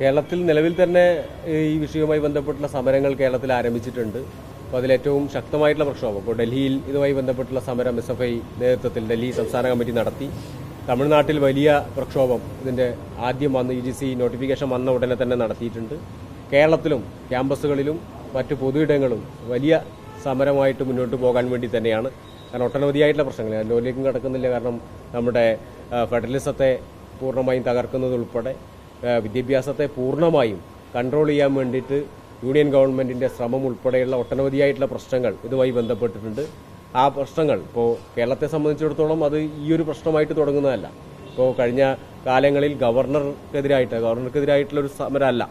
കേരളത്തിൽ നിലവിൽ തന്നെ ഈ വിഷയവുമായി ബന്ധപ്പെട്ടുള്ള സമരങ്ങൾ കേരളത്തിൽ ആരംഭിച്ചിട്ടുണ്ട്. അപ്പോൾ അതിലേറ്റവും ശക്തമായിട്ടുള്ള പ്രക്ഷോഭം. ഇപ്പോൾ ഡൽഹിയിൽ ഇതുമായി ബന്ധപ്പെട്ടുള്ള സമരം എസ് എഫ് ഐ നേതൃത്വത്തിൽ ഡൽഹി സംസ്ഥാന കമ്മിറ്റി നടത്തി. തമിഴ്നാട്ടിൽ വലിയ പ്രക്ഷോഭം ഇതിന്റെ ആദ്യം വന്ന് ഇ ജി സി നോട്ടിഫിക്കേഷൻ വന്ന ഉടനെ തന്നെ നടത്തിയിട്ടുണ്ട്. കേരളത്തിലും ക്യാമ്പസുകളിലും മറ്റു പൊതുയിടങ്ങളും വലിയ സമരമായിട്ട് മുന്നോട്ട് പോകാൻ വേണ്ടി തന്നെയാണ്. കാരണം ഒട്ടനവധിയായിട്ടുള്ള പ്രശ്നങ്ങൾ. ലോലിക്കും കടക്കുന്നില്ല. കാരണം നമ്മുടെ ഫെഡറലിസത്തെ പൂർണമായും തകർക്കുന്നത് ഉൾപ്പെടെ ആ, വിദ്യാഭ്യാസത്തെ പൂർണമായും കൺട്രോൾ ചെയ്യാൻ വേണ്ടിയിട്ട് യൂണിയൻ ഗവൺമെന്റിന്റെ ശ്രമം ഉൾപ്പെടെയുള്ള ഒട്ടനവധിയായിട്ടുള്ള പ്രശ്നങ്ങൾ ഇതുമായി ബന്ധപ്പെട്ടിട്ടുണ്ട്. ആ പ്രശ്നങ്ങൾ ഇപ്പോൾ കേരളത്തെ സംബന്ധിച്ചിടത്തോളം അത് ഈ ഒരു പ്രശ്നമായിട്ട് തുടങ്ങുന്നതല്ല. ഇപ്പോൾ കഴിഞ്ഞ കാലങ്ങളിൽ ഗവർണർക്കെതിരായിട്ട് ഗവർണർക്കെതിരായിട്ടുള്ള ഒരു സമരമല്ല.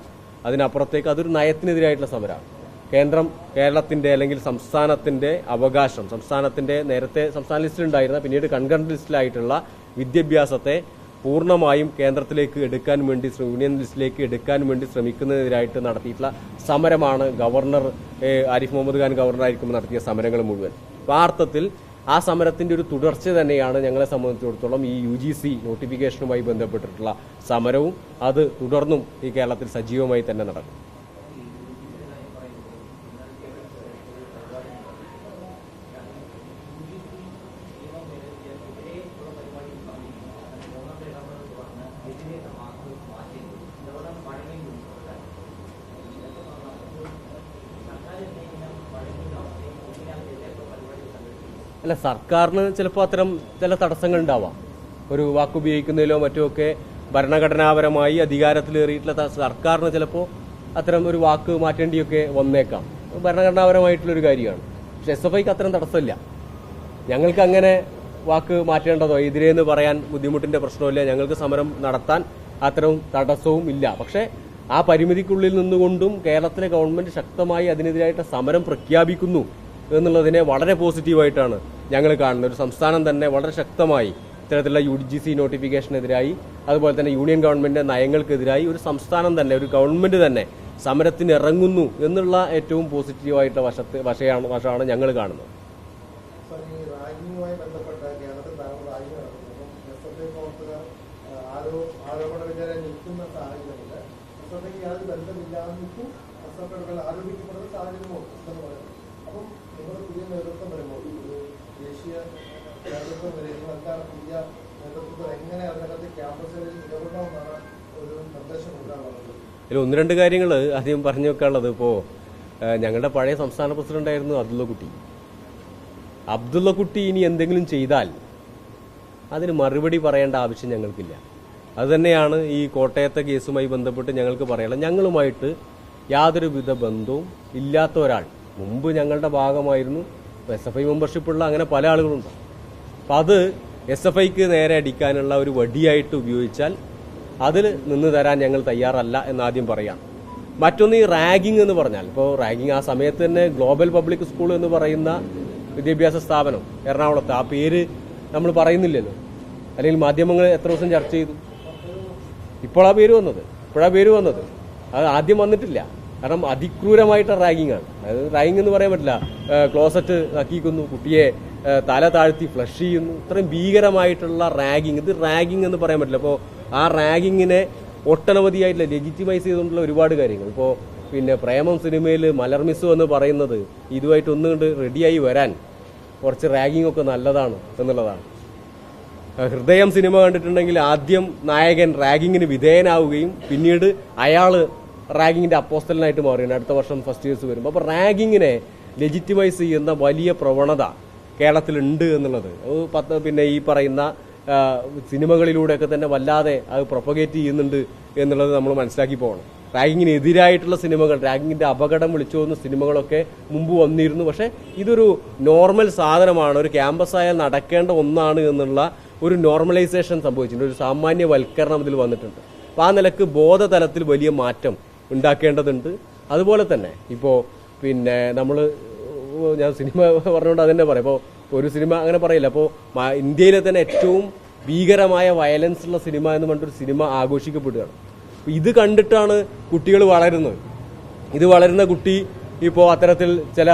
അതിനപ്പുറത്തേക്ക് അതൊരു നയത്തിനെതിരായിട്ടുള്ള സമരമാണ്. കേന്ദ്രം കേരളത്തിന്റെ അല്ലെങ്കിൽ സംസ്ഥാനത്തിന്റെ അവകാശം സംസ്ഥാനത്തിന്റെ നേരത്തെ സംസ്ഥാന ലിസ്റ്റിലുണ്ടായിരുന്ന പിന്നീട് കൺകറന്റ് ലിസ്റ്റിലായിട്ടുള്ള വിദ്യാഭ്യാസത്തെ പൂർണമായും കേന്ദ്രത്തിലേക്ക് എടുക്കാൻ വേണ്ടി യൂണിയൻ ലിസ്റ്റിലേക്ക് എടുക്കാൻ വേണ്ടി ശ്രമിക്കുന്നതിനായിട്ട് നടത്തിയിട്ടുള്ള സമരമാണ് ഗവർണർ ആരിഫ് മുഹമ്മദ് ഖാൻ ഗവർണറായിരിക്കുമ്പോൾ നടത്തിയ സമരങ്ങൾ മുഴുവൻ. വാർത്തത്തിൽ ആ സമരത്തിന്റെ ഒരു തുടർച്ച തന്നെയാണ് ഞങ്ങളെ സംബന്ധിച്ചിടത്തോളം ഈ യു ജി സി നോട്ടിഫിക്കേഷനുമായി ബന്ധപ്പെട്ടിട്ടുള്ള സമരവും അത് തുടർന്നും ഈ കേരളത്തിൽ സജീവമായി തന്നെ നടക്കും. അല്ല സർക്കാരിന് ചിലപ്പോൾ അത്തരം ചില തടസ്സങ്ങൾ ഉണ്ടാവാം. ഒരു വാക്കുപയോഗിക്കുന്നതിലോ മറ്റോ ഒക്കെ ഭരണഘടനാപരമായി അധികാരത്തിലേറിയിട്ടുള്ള സർക്കാരിന് ചിലപ്പോൾ അത്തരം ഒരു വാക്ക് മാറ്റേണ്ടിയൊക്കെ വന്നേക്കാം. ഭരണഘടനാപരമായിട്ടുള്ളൊരു കാര്യമാണ്. പക്ഷെ എസ് എഫ് ഐക്ക് അത്തരം തടസ്സമില്ല. ഞങ്ങൾക്ക് അങ്ങനെ വാക്ക് മാറ്റേണ്ടതോ എതിരേന്ന് പറയാൻ ബുദ്ധിമുട്ടിന്റെ പ്രശ്നമില്ല. ഞങ്ങൾക്ക് സമരം നടത്താൻ അത്തരം തടസ്സവും ഇല്ല. പക്ഷേ ആ പരിമിതിക്കുള്ളിൽ നിന്നുകൊണ്ടും കേരളത്തിലെ ഗവൺമെന്റ് ശക്തമായി അതിനെതിരായിട്ട് സമരം പ്രഖ്യാപിക്കുന്നു. എന്നുള്ളതിനെ വളരെ പോസിറ്റീവായിട്ടാണ് ഞങ്ങൾ കാണുന്നത്. ഒരു സംസ്ഥാനം തന്നെ വളരെ ശക്തമായി ഇത്തരത്തിലുള്ള യു ജി സി നോട്ടിഫിക്കേഷനെതിരായി അതുപോലെ തന്നെ യൂണിയൻ ഗവൺമെന്റിന്റെ നയങ്ങൾക്കെതിരായി ഒരു സംസ്ഥാനം തന്നെ ഒരു ഗവൺമെന്റ് തന്നെ സമരത്തിന് ഇറങ്ങുന്നു എന്നുള്ള ഏറ്റവും പോസിറ്റീവായിട്ടുള്ള വശത്ത് വശയാണ് വശമാണ് ഞങ്ങൾ കാണുന്നത്. ആരോപിക്കപ്പെടുന്ന അപ്പം ഒരു ഒരു ഒന്ന് രണ്ട് കാര്യങ്ങൾ ആദ്യം പറഞ്ഞു വെക്കാനുള്ളത് ഇപ്പോൾ ഞങ്ങളുടെ പഴയ സംസ്ഥാന പ്രസിഡന്റ് ആയിരുന്നു അബ്ദുള്ള കുട്ടി അബ്ദുള്ള കുട്ടി ഇനി എന്തെങ്കിലും ചെയ്താൽ അതിന് മറുപടി പറയേണ്ട ആവശ്യം ഞങ്ങൾക്കില്ല. അതുതന്നെയാണ് ഈ കോട്ടയത്തെ കേസുമായി ബന്ധപ്പെട്ട് ഞങ്ങൾക്ക് പറയാനുള്ളത്. ഞങ്ങളുമായിട്ട് യാതൊരുവിധ ബന്ധവും ഇല്ലാത്ത ഒരാൾ മുമ്പ് ഞങ്ങളുടെ ഭാഗമായിരുന്നു. എസ് എഫ് ഐ മെമ്പർഷിപ്പുള്ള അങ്ങനെ പല ആളുകളുണ്ട്. അപ്പം അത് എസ് എഫ് ഐക്ക് നേരെ അടിക്കാനുള്ള ഒരു വടിയായിട്ട് ഉപയോഗിച്ചാൽ അതിൽ നിന്ന് തരാൻ ഞങ്ങൾ തയ്യാറല്ല എന്നാദ്യം പറയാം. മറ്റൊന്ന് ഈ റാഗിങ് എന്ന് പറഞ്ഞാൽ ഇപ്പോൾ റാഗിങ് ആ സമയത്ത് തന്നെ ഗ്ലോബൽ പബ്ലിക് സ്കൂൾ എന്ന് പറയുന്ന വിദ്യാഭ്യാസ സ്ഥാപനം എറണാകുളത്ത്. ആ പേര് നമ്മൾ പറയുന്നില്ലല്ലോ. അല്ലെങ്കിൽ മാധ്യമങ്ങൾ എത്ര ദിവസം ചർച്ച ചെയ്തു? ഇപ്പോൾ ആ പേര് വന്നത്. ഇപ്പോഴാ പേര് വന്നത്. അത് ആദ്യം വന്നിട്ടില്ല. കാരണം അതിക്രൂരമായിട്ട് റാഗിംഗ് ആണ്. അതായത് റാഗിംഗ് എന്ന് പറയാൻ പറ്റില്ല. ക്ലോസറ്റ് നക്കിക്കുന്നു കുട്ടിയെ തല താഴ്ത്തി ഫ്ലഷ് ചെയ്യുന്നു. ഇത്രയും ഭീകരമായിട്ടുള്ള റാഗിങ് ഇത് റാഗിങ് എന്ന് പറയാൻ പറ്റില്ല. അപ്പോൾ ആ റാഗിങ്ങിനെ ഒട്ടനവധിയായിട്ടുള്ള ലെജിറ്റിമൈസ് ചെയ്തുകൊണ്ടുള്ള ഒരുപാട് കാര്യങ്ങൾ. ഇപ്പോൾ പിന്നെ പ്രേമം സിനിമയിൽ മലർമിസു എന്ന് പറയുന്നത് ഇതുമായിട്ട് ഒന്നുകൊണ്ട് റെഡിയായി വരാൻ കുറച്ച് റാഗിങ് ഒക്കെ നല്ലതാണ് എന്നുള്ളതാണ്. ഹൃദയം സിനിമ കണ്ടിട്ടുണ്ടെങ്കിൽ ആദ്യം നായകൻ റാഗിങ്ങിന് വിധേയനാവുകയും പിന്നീട് അയാൾ റാഗിങ്ങിന്റെ അപ്പോസ്റ്റലിനായിട്ട് മാറുകയാണ് അടുത്ത വർഷം ഫസ്റ്റ് ഇയേഴ്സ് വരുമ്പോൾ അപ്പോൾ റാഗിങ്ങിനെ ലെജിറ്റിമൈസ് ചെയ്യുന്ന വലിയ പ്രവണത കേരളത്തിലുണ്ട് എന്നുള്ളത്. പത്ത് പിന്നെ ഈ പറയുന്ന സിനിമകളിലൂടെയൊക്കെ തന്നെ വല്ലാതെ അത് പ്രൊപ്പഗേറ്റ് ചെയ്യുന്നുണ്ട് എന്നുള്ളത് നമ്മൾ മനസ്സിലാക്കി പോകണം. റാഗിങ്ങിനെതിരായിട്ടുള്ള സിനിമകൾ റാഗിങ്ങിന്റെ അപകടം വിളിച്ചു പോകുന്ന സിനിമകളൊക്കെ മുമ്പ് വന്നിരുന്നു. പക്ഷേ ഇതൊരു നോർമൽ സാധനമാണ്. ഒരു ക്യാമ്പസ് ആയാൽ നടക്കേണ്ട ഒന്നാണ് എന്നുള്ള ഒരു നോർമലൈസേഷൻ സംഭവിച്ചിട്ടുണ്ട്. ഒരു സാമാന്യവൽക്കരണം ഇതിൽ വന്നിട്ടുണ്ട്. അപ്പോൾ ആ നിലയ്ക്ക് ബോധതലത്തിൽ വലിയ മാറ്റം ഉണ്ടാക്കേണ്ടതുണ്ട്. അതുപോലെ തന്നെ ഇപ്പോൾ പിന്നെ നമ്മൾ ഞാൻ സിനിമ പറഞ്ഞുകൊണ്ട് അതന്നെ പറയാം. ഇപ്പോൾ ഒരു സിനിമ അങ്ങനെ പറയില്ല. അപ്പോൾ ഇന്ത്യയിലെ തന്നെ ഏറ്റവും ഭീകരമായ വയലൻസ് ഉള്ള സിനിമ എന്ന് പറഞ്ഞിട്ടൊരു സിനിമ ആഘോഷിക്കപ്പെടുകയാണ്. ഇത് കണ്ടിട്ടാണ് കുട്ടികൾ വളരുന്നത്. ഇത് വളരുന്ന കുട്ടി ഇപ്പോൾ അത്തരത്തിൽ ചില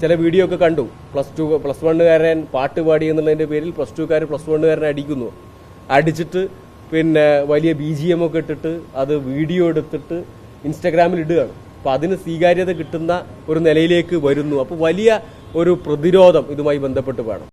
ചില വീഡിയോ ഒക്കെ കണ്ടു. പ്ലസ് ടു പ്ലസ് വണ്ണുകാരൻ പാട്ട് പാടി എന്നുള്ളതിന്റെ പേരിൽ പ്ലസ് ടുക്കാർ പ്ലസ് വണ്ണുകാരനെ അടിക്കുന്നു. അടിച്ചിട്ട് പിന്നെ വലിയ ബി ജി എം ഒക്കെ ഇട്ടിട്ട് അത് വീഡിയോ എടുത്തിട്ട് ഇൻസ്റ്റഗ്രാമിൽ ഇടുകയാണ്. അപ്പോൾ അതിന് സ്വീകാര്യത കിട്ടുന്ന ഒരു നിലയിലേക്ക് വരുന്നു. അപ്പോൾ വലിയ ഒരു പ്രതിരോധം ഇതുമായി ബന്ധപ്പെട്ട് വേണം.